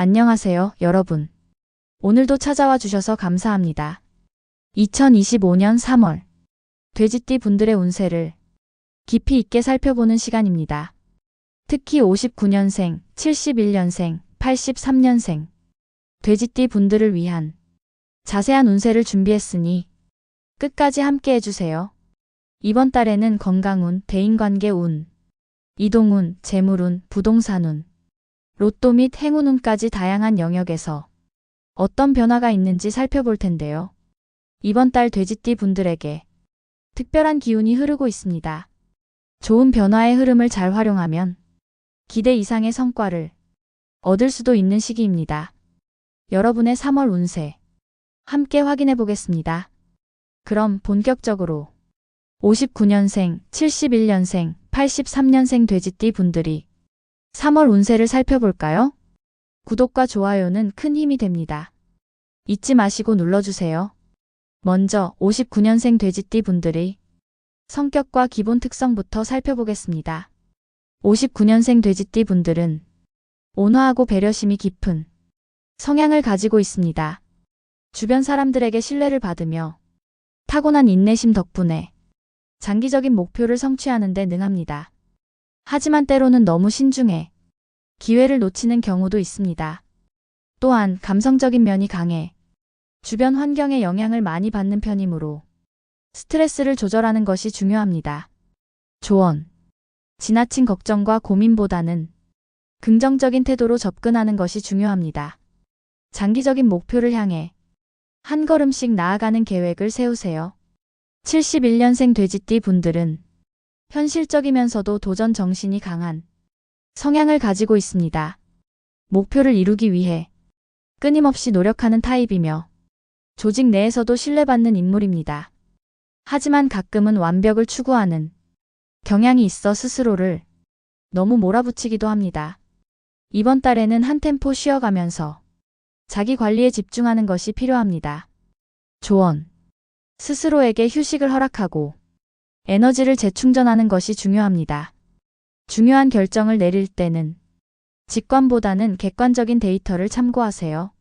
안녕하세요, 여러분. 오늘도 찾아와 주셔서 감사합니다. 2025년 3월 돼지띠 분들의 운세를 깊이 있게 살펴보는 시간입니다. 특히 59년생, 71년생, 83년생 돼지띠 분들을 위한 자세한 운세를 준비했으니 끝까지 함께 해주세요. 이번 달에는 건강운, 대인관계운, 이동운, 재물운, 부동산운, 로또 및 행운운까지 다양한 영역에서 어떤 변화가 있는지 살펴볼 텐데요. 이번 달 돼지띠 분들에게 특별한 기운이 흐르고 있습니다. 좋은 변화의 흐름을 잘 활용하면 기대 이상의 성과를 얻을 수도 있는 시기입니다. 여러분의 3월 운세 함께 확인해 보겠습니다. 그럼 본격적으로 59년생, 71년생, 83년생 돼지띠 분들이 3월 운세를 살펴볼까요? 구독과 좋아요는 큰 힘이 됩니다. 잊지 마시고 눌러주세요. 먼저 59년생 돼지띠 분들의 성격과 기본 특성부터 살펴보겠습니다. 59년생 돼지띠 분들은 온화하고 배려심이 깊은 성향을 가지고 있습니다. 주변 사람들에게 신뢰를 받으며 타고난 인내심 덕분에 장기적인 목표를 성취하는 데 능합니다. 하지만 때로는 너무 신중해 기회를 놓치는 경우도 있습니다. 또한 감성적인 면이 강해 주변 환경에 영향을 많이 받는 편이므로 스트레스를 조절하는 것이 중요합니다. 조언. 지나친 걱정과 고민보다는 긍정적인 태도로 접근하는 것이 중요합니다. 장기적인 목표를 향해 한 걸음씩 나아가는 계획을 세우세요. 71년생 돼지띠 분들은 현실적이면서도 도전 정신이 강한 성향을 가지고 있습니다. 목표를 이루기 위해 끊임없이 노력하는 타입이며 조직 내에서도 신뢰받는 인물입니다. 하지만 가끔은 완벽을 추구하는 경향이 있어 스스로를 너무 몰아붙이기도 합니다. 이번 달에는 한 템포 쉬어가면서 자기 관리에 집중하는 것이 필요합니다. 조언. 스스로에게 휴식을 허락하고 에너지를 재충전하는 것이 중요합니다. 중요한 결정을 내릴 때는 직관보다는 객관적인 데이터를 참고하세요.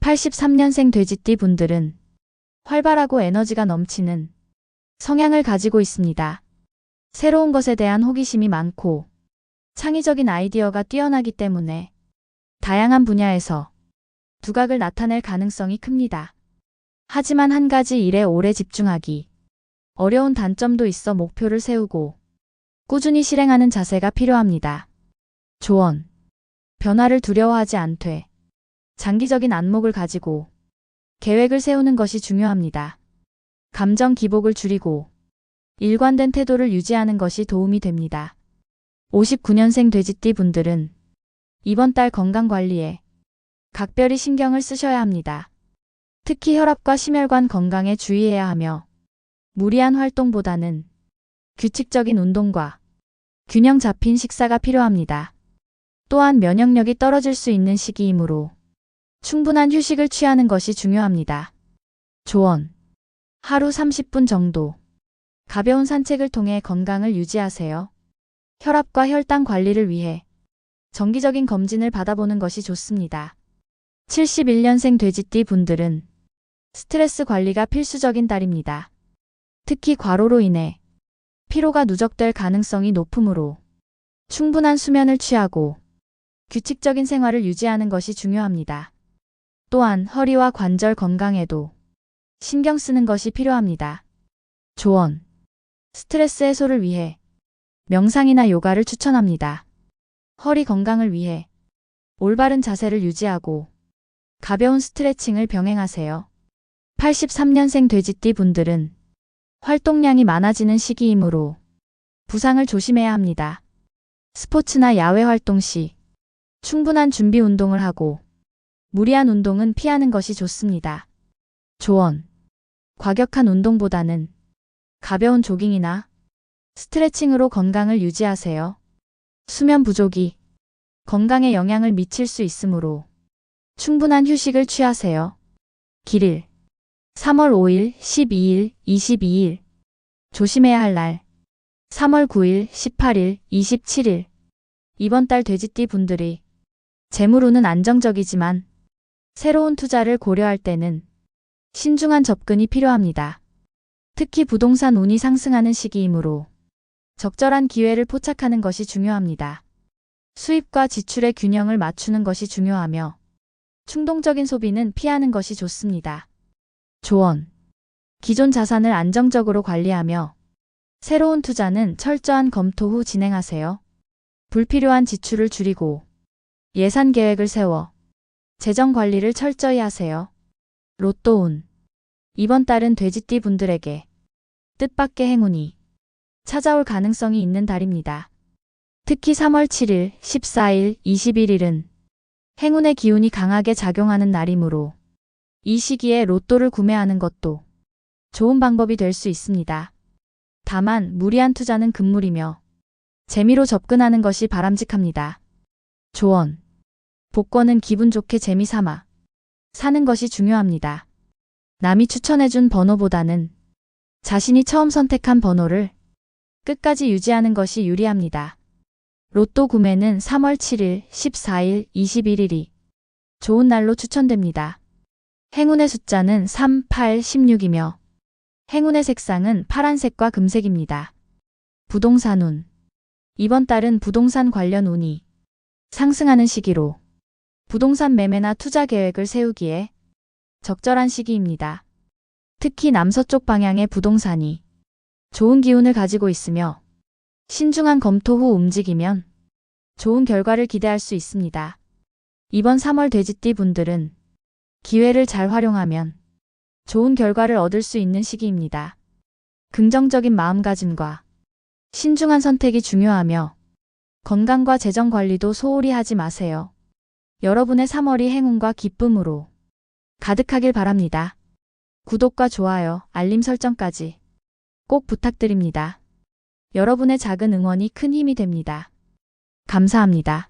83년생 돼지띠 분들은 활발하고 에너지가 넘치는 성향을 가지고 있습니다. 새로운 것에 대한 호기심이 많고 창의적인 아이디어가 뛰어나기 때문에 다양한 분야에서 두각을 나타낼 가능성이 큽니다. 하지만 한 가지 일에 오래 집중하기 어려운 단점도 있어 목표를 세우고 꾸준히 실행하는 자세가 필요합니다. 조언. 변화를 두려워하지 않되 장기적인 안목을 가지고 계획을 세우는 것이 중요합니다. 감정 기복을 줄이고 일관된 태도를 유지하는 것이 도움이 됩니다. 59년생 돼지띠 분들은 이번 달 건강 관리에 각별히 신경을 쓰셔야 합니다. 특히 혈압과 심혈관 건강에 주의해야 하며 무리한 활동보다는 규칙적인 운동과 균형 잡힌 식사가 필요합니다. 또한 면역력이 떨어질 수 있는 시기이므로 충분한 휴식을 취하는 것이 중요합니다. 조언. 하루 30분 정도 가벼운 산책을 통해 건강을 유지하세요. 혈압과 혈당 관리를 위해 정기적인 검진을 받아보는 것이 좋습니다. 71년생 돼지띠 분들은 스트레스 관리가 필수적인 달입니다. 특히 과로로 인해 피로가 누적될 가능성이 높으므로 충분한 수면을 취하고 규칙적인 생활을 유지하는 것이 중요합니다. 또한 허리와 관절 건강에도 신경 쓰는 것이 필요합니다. 조언. 스트레스 해소를 위해 명상이나 요가를 추천합니다. 허리 건강을 위해 올바른 자세를 유지하고 가벼운 스트레칭을 병행하세요. 83년생 돼지띠 분들은 활동량이 많아지는 시기이므로 부상을 조심해야 합니다. 스포츠나 야외 활동 시 충분한 준비 운동을 하고 무리한 운동은 피하는 것이 좋습니다. 조언. 과격한 운동보다는 가벼운 조깅이나 스트레칭으로 건강을 유지하세요. 수면 부족이 건강에 영향을 미칠 수 있으므로 충분한 휴식을 취하세요. 길일 3월 5일, 12일, 22일 조심해야 할 날 3월 9일, 18일, 27일 이번 달 돼지띠 분들이 재물운은 안정적이지만 새로운 투자를 고려할 때는 신중한 접근이 필요합니다. 특히 부동산 운이 상승하는 시기이므로 적절한 기회를 포착하는 것이 중요합니다. 수입과 지출의 균형을 맞추는 것이 중요하며 충동적인 소비는 피하는 것이 좋습니다. 조언. 기존 자산을 안정적으로 관리하며 새로운 투자는 철저한 검토 후 진행하세요. 불필요한 지출을 줄이고 예산 계획을 세워 재정 관리를 철저히 하세요. 로또 운. 이번 달은 돼지띠 분들에게 뜻밖의 행운이 찾아올 가능성이 있는 달입니다. 특히 3월 7일, 14일, 21일은 행운의 기운이 강하게 작용하는 날이므로 이 시기에 로또를 구매하는 것도 좋은 방법이 될 수 있습니다. 다만 무리한 투자는 금물이며 재미로 접근하는 것이 바람직합니다. 조언. 복권은 기분 좋게 재미삼아 사는 것이 중요합니다. 남이 추천해준 번호보다는 자신이 처음 선택한 번호를 끝까지 유지하는 것이 유리합니다. 로또 구매는 3월 7일, 14일, 21일이 좋은 날로 추천됩니다. 행운의 숫자는 3, 8, 16이며 행운의 색상은 파란색과 금색입니다. 부동산 운. 이번 달은 부동산 관련 운이 상승하는 시기로 부동산 매매나 투자 계획을 세우기에 적절한 시기입니다. 특히 남서쪽 방향의 부동산이 좋은 기운을 가지고 있으며 신중한 검토 후 움직이면 좋은 결과를 기대할 수 있습니다. 이번 3월 돼지띠 분들은 기회를 잘 활용하면 좋은 결과를 얻을 수 있는 시기입니다. 긍정적인 마음가짐과 신중한 선택이 중요하며 건강과 재정 관리도 소홀히 하지 마세요. 여러분의 3월이 행운과 기쁨으로 가득하길 바랍니다. 구독과 좋아요, 알림 설정까지 꼭 부탁드립니다. 여러분의 작은 응원이 큰 힘이 됩니다. 감사합니다.